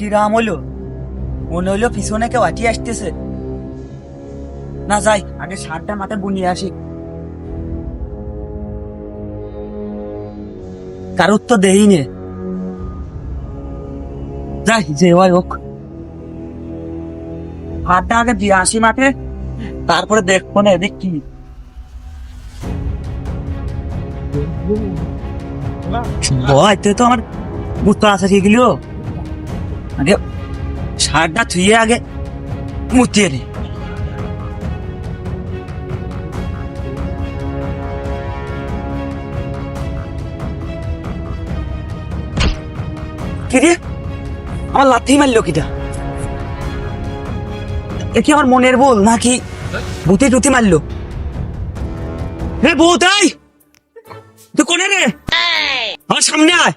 কি রাম হইল? মনে হইল পিছনে কেউ আটি আসতেছে। না যাই আগে শার্টটা মাথায় বুনিয়ে আসি। কারোর তো দেই নে। যাই যে হয় হোক। হাতটা আগে দিয়ে আসি মাঠে তারপরে দেখব না এদিক কি। ভয় তো আমার বুঝতে আসা গেল আগে শার্টটা থুয়ে আগে মুতিয়ে নে। কি রে? আমার লাথি মারলো কিটা? এ কি আমার মনের বল নাকি ভূতে টুতি মারলো? হে ভূত আই তুই কোনে রে? আমার সামনে আয়।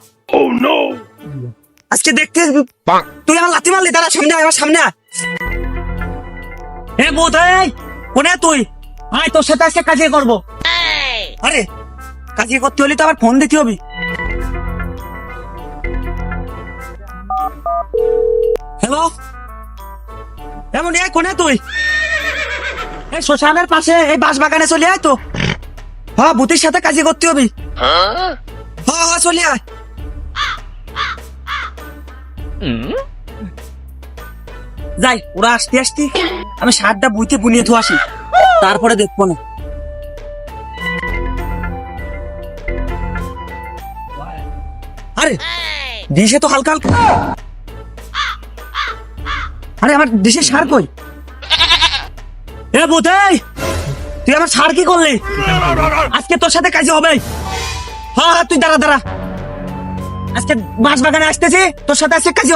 আজকে দেখতে তুই আমার লাথি মারলি তারা সামনে আমার সামনে কোনে তুই? আয় তোর সাথে আজকে কাজে করব। আরে কাজে করতে হলে তো আবার ফোন দিতে হবে। হ্যালো এমন এ কোনে তুই? এই শ্মশানের পাশে এই বাঁশ বাগানে চলে আয় তো। হ্যাঁ ভূতের সাথে কাজে করতে হবে। হ্যাঁ হ্যাঁ চলে আয়। যাই, ওরা আসতে আসতে আমি সারটা বুইতে বুনিয়ে থু আসি। তারপরে দেখব না। আরে, ডিশে তো হালকা হালকা আরে, আমার দেশের সার কই? এ বোধাই তুই আমার সার কি করলি? আজকে তোর সাথে কাজে হবে। হ্যাঁ হ্যাঁ তুই দাঁড়া দাঁড়া। আজকে বাঁশ বাগানে আসতেছি তোর সাথে আজকে কাজে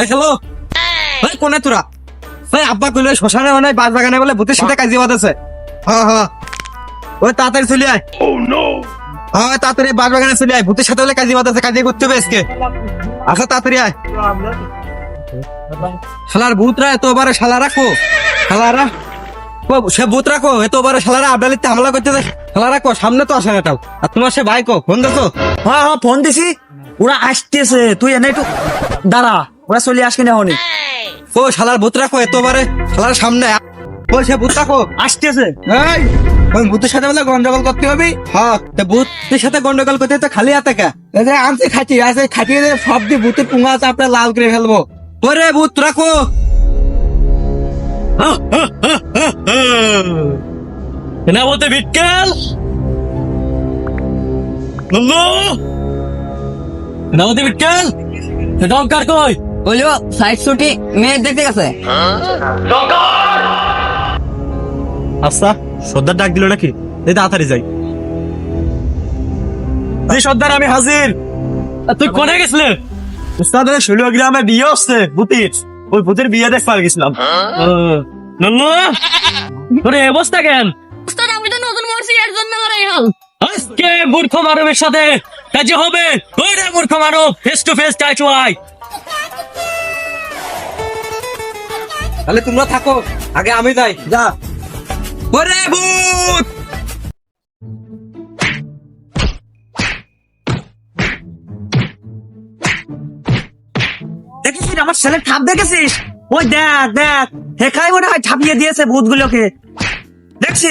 হ্যালো ভাই কোনে তোরা? ভাই আব্বা কইলো শ্মশানে মানে বাস বাগানে বলে ভূতের সাথে কাজে বাঁধেছে হ্যাঁ হ্যাঁ ওই তাড়াতাড়ি চলে আয়। হ্যাঁ তাড়াতাড়ি বাস বাগানে চলে আয় ভূতের সাথে বলে কাজে বাঁধেছে কাজে করতে হবে আজকে। আসা তাড়াতাড়ি আয়। শালার ভূতরা এত বারে শালা রাখো। শালারা সে ভূত রাখো এত বারে শালারা হামলা করতে শালা রাখো সামনে তো আসে এটাও। আর তোমার সে ভাই কো ফোন হ্যাঁ হ্যাঁ ফোন দিছি। ওরা আসতেছে। তুই এনে একটু দাঁড়া ওরা চলে আসবি না হনি ও শালার ভূত রাখো এত বারে শালার সামনে ও সে ভূত রাখো আসতেছে। এই ওই ভূতের সাথে বলে গন্ডগোল করতে হবে? হ্যাঁ তো ভূতের সাথে গন্ডগোল করতে তো খালি হাতে কে? যে আনছি খাচি আছে খাটিয়ে দিয়ে সব দিয়ে ভূতের পুঙ্গা আছে আপনার লাল করে ফেলব। ওরে ভূত রাখো না বিটকেল বিটকেল ডঙ্কার কই? সাইড ছুটি মেয়ে দেখতে গেছে। আচ্ছা সর্দার ডাক দিল নাকি? এই তাড়াতাড়ি যাই। জি সর্দার আমি হাজির। তুই কোনে গেছিলে? উস্তাদের ষোলো গ্রামে বিয়ে হচ্ছে ভূতির ওই ভূতের বিয়ে দেখবার গেছিলাম। লল্লু? তোর এই অবস্থা কেন? উস্তাদ আমি তো নতুন মরছি এর জন্য করাই হল। আজকে মূর্খ মানবের সাথে কাজে হবে। ওই রে মূর্খ মানব ফেস টু ফেস টাচ ওয়াই তাহলে তোমরা থাকো আগে আমি যাই যা। ওরে ভূত! দেখেছিস আমার ছেলে ঠাপ দেখেছিস? ওই দেখ দেখ। হেখাই মনে হয় ছাপিয়ে দিয়েছে ভূতগুলোকে। দেখছি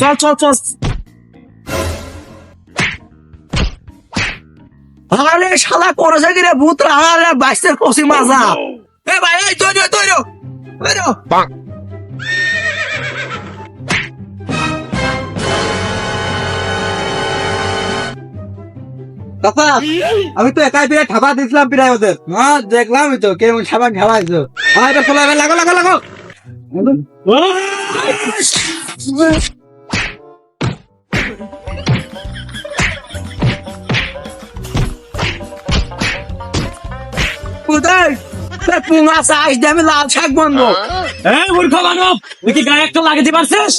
চল চল চল। আরে শালা করেছে কি রে ভূত আরে বাইশের কষি মাজা এ ভাই এই তৈরি তৈরি আমি তো একাই প্রায় ঠাবা দিছিলাম প্রায় ওদের। হ্যাঁ দেখলামই তো, কেমন সাবান ঠাবাইছো হ্যাঁ এটা খোলা লাগো লাগো লাগো। পুঙা চাষ দিয়ে আমি লাল শাক বানবো। এই মূর্খ মানব, তুই কি গায়ে একটা লাগাতে পারছিস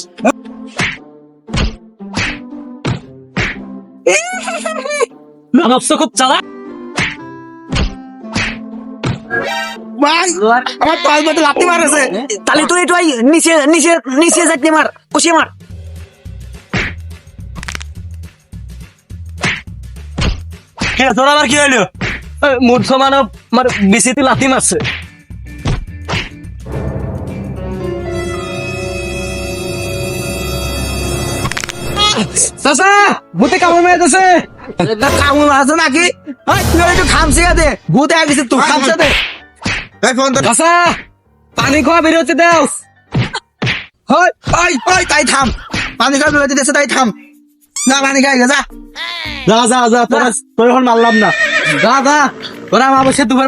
লানাপসো খুব চালাক। ভাই আমার পায়ের মধ্যে লাথি মারেছে। হ্যাঁ? তাহলে তুই একটু নিচে নিচে নিচে যাইতে মার কষিয়ে মার। হ্যাঁ তোর আবার কি হইল? মূর্খ মানব আমার বিসিতে লাথি মারছে। চাচা ভূতে কামড় মেরেছে। কামড় আছে নাকি? তুই একটু খামছে দে। ভূতে আগেছে তুই খামছে দে। এই ফোন তো চাচা পানি খাওয়া বেরোতে দাও হয় ওই ওই তাই থাম। পানি খাওয়া বেরোতে দেছে তাই থাম। না পানি খাই যা। যা যা যা তোরা তোর এখন মারলাম না। যা যা তোরা আমার অবশ্যই দুবার